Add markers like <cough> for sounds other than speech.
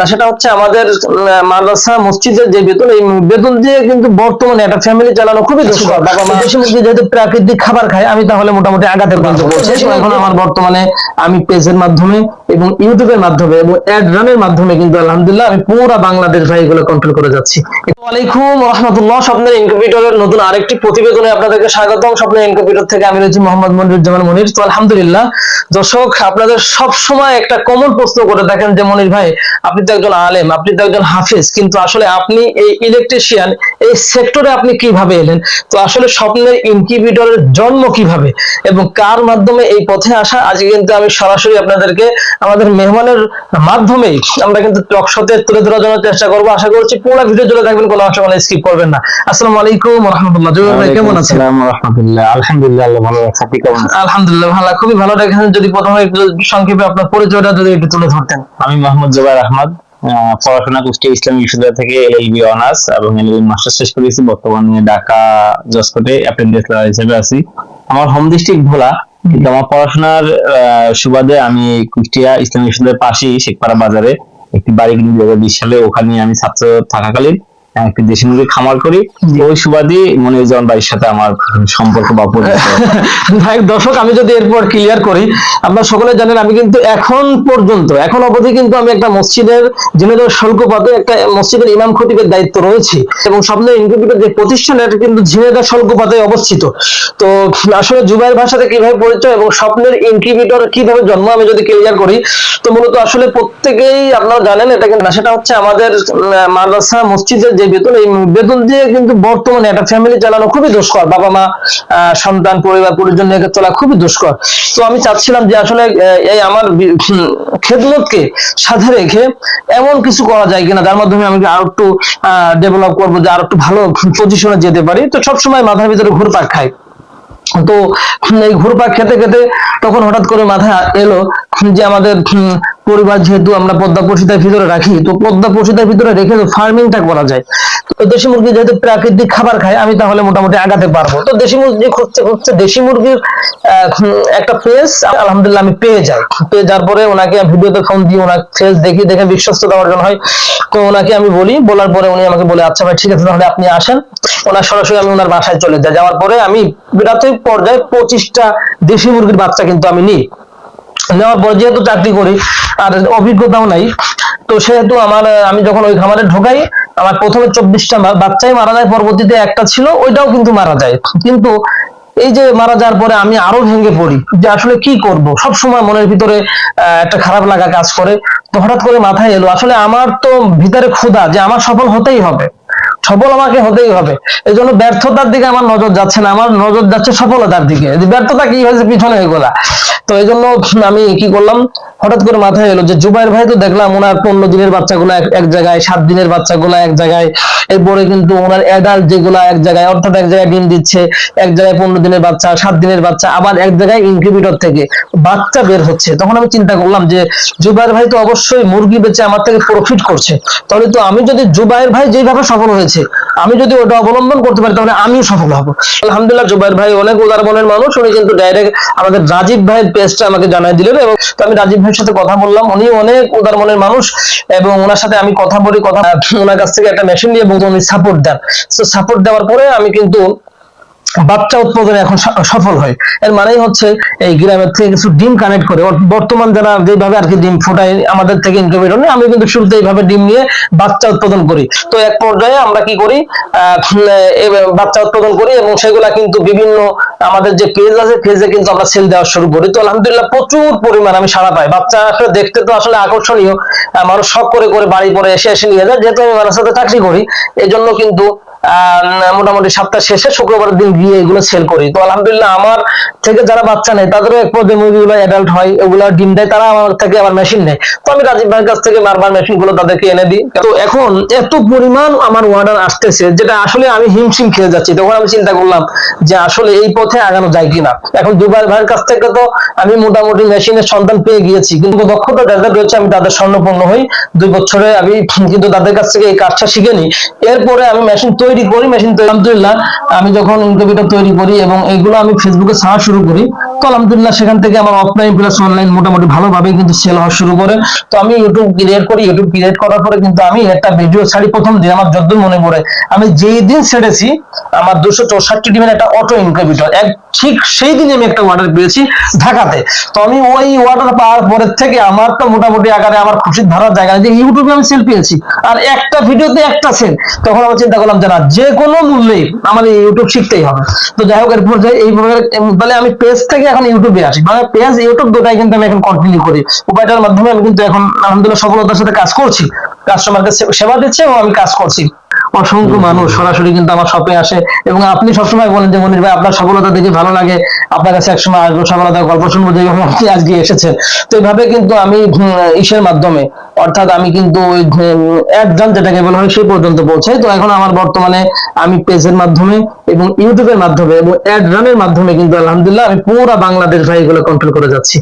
না সেটা হচ্ছে আমাদের মাদ্রাসা মসজিদের যে বেতন এই বেতন দিয়ে কিন্তু বর্তমানে একটা ফ্যামিলি চালানো খুবই দুষ্কর। বাবা মা দেশি মুরগি যেহেতু প্রাকৃতিক খাবার খায় আমি তাহলে মোটামুটি আগাতে বলছে। এখন আমার বর্তমানে আমি পেজের মাধ্যমে এবং ইউটিউবের মাধ্যমে এবং অ্যাড রানের মাধ্যমে কিন্তু আলহামদুলিল্লাহ আমি পুরো বাংলাদেশ ভাই এগুলো কন্ট্রোল করে যাচ্ছি। রহমতুল্লাহ স্বপ্নের ইনকিউবেটরের নতুন আরেকটি প্রতিবেদনে আপনাদেরকে স্বাগতম। স্বপ্নের ইনকিউবেটর থেকে আমি রয়েছি মোহাম্মদ মনিরুজ্জামান মনির। তো আলহামদুলিল্লাহ দর্শক আপনাদের সব সময় একটা কমন প্রশ্ন করে দেখেন যে মনির ভাই আপনি তো একজন আলেম আপনি তো একজন হাফেজ কিন্তু আসলে আপনি এই ইলেকট্রিশিয়ান এই সেক্টরে আপনি কীভাবে এলেন? তো আসলে স্বপ্নের ইনকিউবেটরের জন্ম কীভাবে? এবং কার মাধ্যমে এই পথে আসা? আজকে কিন্তু আমি সরাসরি আপনাদেরকে আমাদের মেহমানের মাধ্যমেই আমরা কিন্তু টকশোতে তুলে ধরার জন্য চেষ্টা করব। আশা করছি পুরো ভিডিও জুড়ে থাকবেন কোনো অংশ মানে স্কিপ করবেন না। আসসালামু আলাইকুম রহমতুল্লাহ জুবের ভাই কেমন আছেন? রাহমাতুল্লাহ আলহামদুলিল্লাহ ভালো আছে আপনি কেমন? আলহামদুলিল্লাহ ভালো। খুবই ভালো। রেখেছেন যদি প্রথমে একটু সংক্ষেপে আপনার পরিচয়টা যদি একটু তুলে ধরতেন। আমি মোহাম্মদ জুবাইর আহমদ আহ, পড়াশোনা কুষ্টিয়া ইসলামী বিশ্ববিদ্যালয় থেকে এলএলবি অনার্স এবং এলএলবি মাস্টার শেষ করেছি। বর্তমানে ঢাকা জসকোটে অ্যাপ্রেন্টিস হিসেবে আছি। আমার হোম ডিস্ট্রিক্ট ভোলা, কিন্তু আমার পড়াশোনার সুবাদে আমি কুষ্টিয়া ইসলামী বিশ্ববিদ্যালয়ের পাশেই শেখপাড়া বাজারে একটি বাড়ি কিনে দু হাজার বিশ সালে ওখানে আমি ছাত্র থাকাকালীন একটি দেশি মুরগির খামার করি। ওই সুবাদে মনিরুজ্জামান বাড়ির সাথে আমার সম্পর্ক বা <laughs> ভাই দর্শক আমি যদি এরপর ক্লিয়ার করি আপনারা সকলে জানেন আমি কিন্তু এখন পর্যন্ত এখন অবধি কিন্তু আমি একটা মসজিদের শল্কপাতে একটা মসজিদের ইমাম খতিবের দায়িত্ব রয়েছে এবং স্বপ্নের ইনকিউবেটর যে প্রতিষ্ঠান এটা কিন্তু ঝিনাইদহ শল্কপাতে অবস্থিত। তো আসলে জুবাইর ভাষাতে কীভাবে পরিচয় এবং স্বপ্নের ইনকিউবেটর কীভাবে জন্ম আমি যদি ক্লিয়ার করি তো মূলত আসলে প্রত্যেকেই আপনারা জানেন এটা কিন্তু সেটা হচ্ছে আমাদের মাদ্রাসা মসজিদের যে বেতন, এই বেতন দিয়ে কিন্তু বর্তমানে একটা ফ্যামিলি চালানো খুবই দুষ্কর। বাবা মা সন্তান, পরিবার পরিজন নিয়ে চলা খুবই দুষ্কর। তো আমি চাচ্ছিলাম যে আসলে এই আমার খেদমতকে সাথে রেখে এমন কিছু করা যায় কিনা, যার মাধ্যমে আমি আরও একটু ডেভেলপ করব, যে আরও একটু ভালো পজিশনে যেতে পারি। তো সবসময় মাথার ভিতরে ঘুরপাক খাই তো এই ঘুরপাক খেতে খেতে তখন হঠাৎ করে মাথায় এলো যে আমাদের পরিবার যেহেতু আমরা পদ্মা পশিতার ভিতরে রাখি, তো পদ্মা পশিতার ভিতরে রেখে তো ফার্মিংটা করা যায়। তো দেশি মুরগি যেহেতু প্রাকৃতিক খাবার খায়, আমি তাহলে মোটামুটি আগাতে পারব। তো দেশি মুরগি খুঁজতে খুঁজতে দেশি মুরগির একটা পেজ আলহামদুলিল্লাহ আমি পেয়ে যাই। পেয়ে যাওয়ার পরে ওনাকে ভিডিওতে ফোন দিই ওনার ফেস দেখি, দেখে বিশ্বস্ততা অর্জন হয়। তো ওনাকে আমি বলি, বলার পরে উনি আমাকে বলে আচ্ছা ভাই, ঠিক আছে, তাহলে আপনি আসেন। ওনার সরাসরি আমি ওনার বাসায় চলে যাই। যাওয়ার পরে আমি প্রাথমিক পর্যায়ে পঁচিশটা দেশি মুরগির বাচ্চা কিন্তু আমি নিই। নেওয়ার পর যেহেতু চাকরি করি, আর অভিজ্ঞতাও নাই, তো সেহেতু আমার, আমি যখন ওই খামারে ঢোকাই, আমার প্রথমে চব্বিশটা বাচ্চাই মারা যায়, পরবর্তীতে একটা ছিল, ওইটাও কিন্তু মারা যায়। কিন্তু এই যে মারা যাওয়ার পরে আমি আরও ভেঙে পড়ি যে আসলে কি করব? সব সময় মনের ভিতরে একটা খারাপ লাগা কাজ করে। তো হঠাৎ করে মাথায় এলো, আসলে আমার তো ভিতরে ক্ষুধা যে আমার সফল হতেই হবে। সফল আমাকে হতেই হবে। এই জন্য ব্যর্থতার দিকে আমার নজর যাচ্ছে না, আমার নজর যাচ্ছে সফলতার দিকে। ব্যর্থতা কি হয়েছে পিছনে এগুলা। তো এই জন্য আমি কি করলাম? হঠাৎ করে মাথায় এলো যে জুবাইর ভাই তো দেখলাম ওনার পনেরো দিনের বাচ্চাগুলো এক জায়গায়, সাত দিনের বাচ্চাগুলো এক জায়গায়। এরপরে কিন্তু ওনার অ্যাডাল্ট যেগুলো এক জায়গায়, অর্থাৎ এক জায়গায় ডিম দিচ্ছে, এক জায়গায় পনেরো দিনের বাচ্চা, সাত দিনের বাচ্চা, আবার এক জায়গায় ইনকিউবেটর থেকে বাচ্চা বের হচ্ছে। তখন আমি চিন্তা করলাম যে জুবাইর ভাই তো অবশ্যই মুরগি বেচে আমার থেকে প্রফিট করছে। তাহলে তো আমি যদি জুবাইর ভাই যেভাবে সফল হয়েছে আমি যদি ওটা অবলম্বন করতে পারি, তাহলে আমিও সফল হব। আলহামদুলিল্লাহ, জুবাইর ভাই অনেক উদার মনের মানুষ। উনি কিন্তু ডাইরেক্ট আমাদের রাজীব ভাইয়ের পেজটা আমাকে জানাই দিলেন এবং তো আমি রাজীব ভাইয়ের সাথে কথা বললাম। উনি অনেক উদার মনের মানুষ এবং ওনার সাথে আমি কথা বলি, কথা ওনার কাছ থেকে একটা মেশিন নিয়ে এবং উনি সাপোর্ট দেন। তো সাপোর্ট দেওয়ার পরে আমি কিন্তু বাচ্চা উৎপাদনে এখন সফল হয়। এর মানেই হচ্ছে এই গ্রামের থেকে কিছু ডিম কানেক্ট করে। বর্তমান যারা যেভাবে আর কি ডিম ফোটায়, আমাদের থেকে ইনকিউবেটর নিয়ে আমি কিন্তু শুরুতে এইভাবে ডিম নিয়ে বাচ্চা উৎপাদন করি। তো এক পর্যায়ে আমরা কি করি? বাচ্চা উৎপাদন করি এবং সেগুলা কিন্তু বিভিন্ন আমাদের যে পেজ আছে পেজে কিন্তু আমরা সেল দেওয়া শুরু করি। তো আলহামদুলিল্লাহ প্রচুর পরিমাণ আমি সারা পাই। বাচ্চা আসলে দেখতে তো আসলে আকর্ষণীয়। মানুষ শখ করে করে বাড়ি পরে এসে এসে নিয়ে যায়। যেহেতু আমি মানুষের সাথে চাকরি করি এই জন্য কিন্তু মোটামুটি সপ্তাহ শেষে শুক্রবারের দিন গিয়ে এগুলো সেল করি। তো আলহামদুলিল্লাহ আমার থেকে যারা বাচ্চা নেয়, তাদেরও এক পর্যায়ে মুরগিগুলো অ্যাডাল্ট হয় এগুলো ডিম দেয়, তারা আমার থেকে আবার মেশিন নেয়। তো আমি রাজীব ভাইয়ের কাছ থেকে বারবার মেশিনগুলো তাদেরকে এনে দিই। তো এখন এত পরিমাণ আমার অর্ডার আসতেছে, যেটা আসলে আমি হিমশিম খেয়ে যাচ্ছি। তখন আমি চিন্তা করলাম যে আসলে এই পথে আগানো যায় কিনা। এখন দুবার ভাইয়ের কাছ থেকে তো আমি মোটামুটি মেশিনের সন্ধান পেয়ে গিয়েছি। কিন্তু দক্ষতা যাদের রয়েছে আমি তাদের স্বর্ণপূর্ণ হই। দুই বছরে আমি কিন্তু তাদের কাছ থেকে এই কাজটা শিখে নিই। এরপরে আমি মেশিন তৈরি তৈরি করি মেশিন তৈরি আলহামদুলিল্লাহ, আমি যখন ইন্টারভিউটা তৈরি করি এবং এগুলো আমি ফেসবুকে ছাড়া শুরু করি আলহামদুলিল্লাহ, সেখান থেকে আমার অফলাইন প্লাস অনলাইন মোটামুটি ভালোভাবে কিন্তু সেল হওয়া শুরু করে। তো আমি ইউটিউব ক্রিয়েট করি ইউটিউব ক্রিয়েট করার পরে কিন্তু আমি একটা ভিডিও ছাড়ি প্রথম দিন আমার যতদূর মনে পড়ে। আমি যেই দিন ছেড়েছি, আমার দুশো চৌষট্টি ডিমের একটা অটো ইনকিউবেটর এক ঠিক সেই দিনে আমি একটা অর্ডার পেয়েছি ঢাকাতে। তো আমি ওই অর্ডার পাওয়ার পরের থেকে আমার তো মোটামুটি আকারে আমার খুশির ধরার জায়গা যে ইউটিউবে আমি সেল পেয়েছি, আর একটা ভিডিওতে একটা সেল তখন আমি চিন্তা করলাম যে না, যে কোনো মূল্যে আমার এই ইউটিউব শিখতেই হবে। তো যাই হোক, এরপর এইভাবে তাহলে আমি পেজ থেকে এখন ইউটিউবে আসি। মানে পেজ ইউটিউব দুটাই কিন্তু আমি এখন কন্টিনিউ করি। উপায়টার মাধ্যমে আমি কিন্তু এখন আলহামদুলিল্লাহ সফলতার সাথে কাজ করছি। কাস্টমারকে সেবা দিচ্ছে এবং আমি কাজ করছি। অসংখ্য মানুষ সরাসরি কিন্তু আমার শপে আসে এবং আপনি সবসময় বলেন যে মনির ভাই আপনার সফলতা দেখে ভালো লাগে আপনার কাছে একসময় আসব সফলতার গল্প শুনব যেভাবে আপনি আজকে এসেছেন তো এইভাবে কিন্তু আমি ইসের মাধ্যমে অর্থাৎ আমি কিন্তু ওই অ্যাডজান যেটাকে বলা হয় সেই পর্যন্ত পৌঁছাই তো এখন আমার বর্তমানে আমি পেজের মাধ্যমে এবং ইউটিউবের মাধ্যমে এবং অ্যাড রানের মাধ্যমে কিন্তু আলহামদুলিল্লাহ আমি পুরো বাংলাদেশ ভাই এগুলো কন্ট্রোল করে যাচ্ছি।